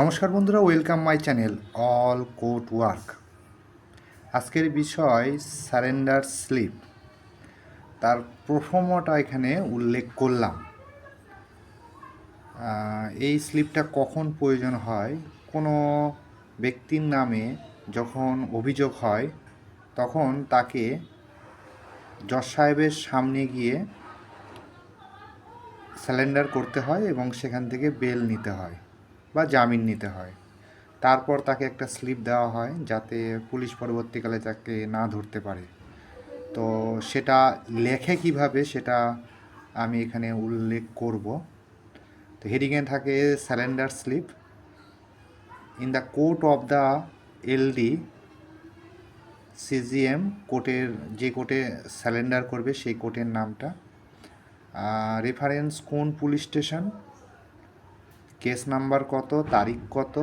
নমস্কার বন্ধুরা welcome my channel all court work আজকের বিষয় সারেন্ডার স্লিপ তার প্রথমটা এখানে উল্লেখ করলাম। এই স্লিপটা কখন প্রয়োজন হয়? কোনো ব্যক্তির নামে যখন অভিযোগ হয়, তখন তাকে জজ সাহেবের সামনে গিয়ে স্যালেন্ডার করতে হয় এবং সেখান থেকে বেল নিতে হয়। বা জামিন নিতে হয়। তারপর তাকে একটা স্লিপ দেওয়া হয় যাতে পুলিশ পরবর্তীকালে তাকে না ধরতে পারে। তো সেটা লেখে কীভাবে সেটা আমি এখানে উল্লেখ করব। তো হেডিংয়ে থাকে surrender slip in the court of the LD CGM কোর্টের যে কোর্টে স্যালেন্ডার করবে সেই কোর্টের নামটা। রেফারেন্স কোন পুলিশ স্টেশন? কেস নাম্বার কত, তারিখ কত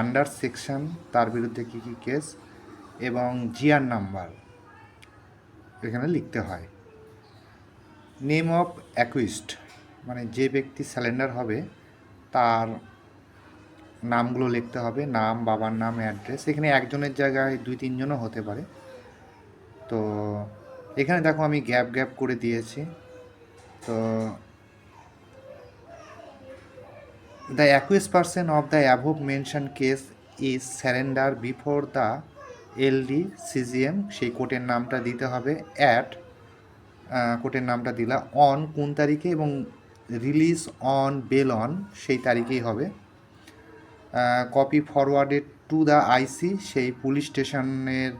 আন্ডার সেকশন তার বিরুদ্ধে কী কী কেস এবং জিআর নাম্বার এখানে লিখতে হয়। নেম অফ অ্যাকুইস্ট মানে যে ব্যক্তি স্যালেন্ডার হবে, তার নামগুলো লিখতে হবে, নাম, বাবার নাম অ্যাড্রেস এখানে একজনের জায়গায় দুই, তিনজনও হতে পারে। তো এখানে দেখো আমি গ্যাপ গ্যাপ করে দিয়েছি। তো The accused person of the above mentioned case is surrender before the LD CGM সেই কোর্টের নামটা দিতে হবে অ্যাট কোর্টের নামটা দিলা অন কোন তারিখে এবং রিলিজ অন বেল অন সেই তারিখেই হবে। Copy forwarded to the IC সেই পুলিশ স্টেশনের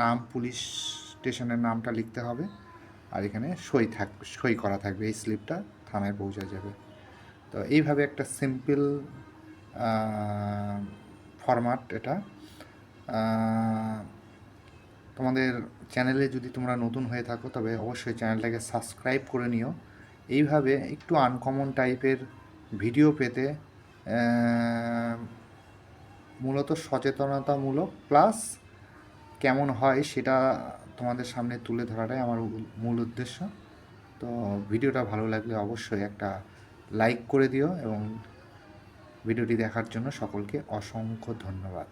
নাম পুলিশ স্টেশনের নামটা লিখতে হবে। আর এখানে সই থাক, সই করা থাকবে, এই স্লিপটা থানায় পৌঁছে যাবে। তো এইভাবে একটা সিম্পল ফরম্যাট এটা। তোমাদের চ্যানেলে যদি তোমরা নতুন হয়ে থাকো, তবে অবশ্যই চ্যানেলটাকে সাবস্ক্রাইব করে নিও। এইভাবে একটু আনকমন টাইপের ভিডিও পেতে মূলত সচেতনতামূলক প্লাস কেমন হয় সেটা তোমাদের সামনে তুলে ধরাটাই আমার মূল উদ্দেশ্য। তো ভিডিওটা ভালো লাগলে অবশ্যই একটা লাইক করে দিও এবং ভিডিওটি দেখার জন্য সকলকে অসংখ্য ধন্যবাদ।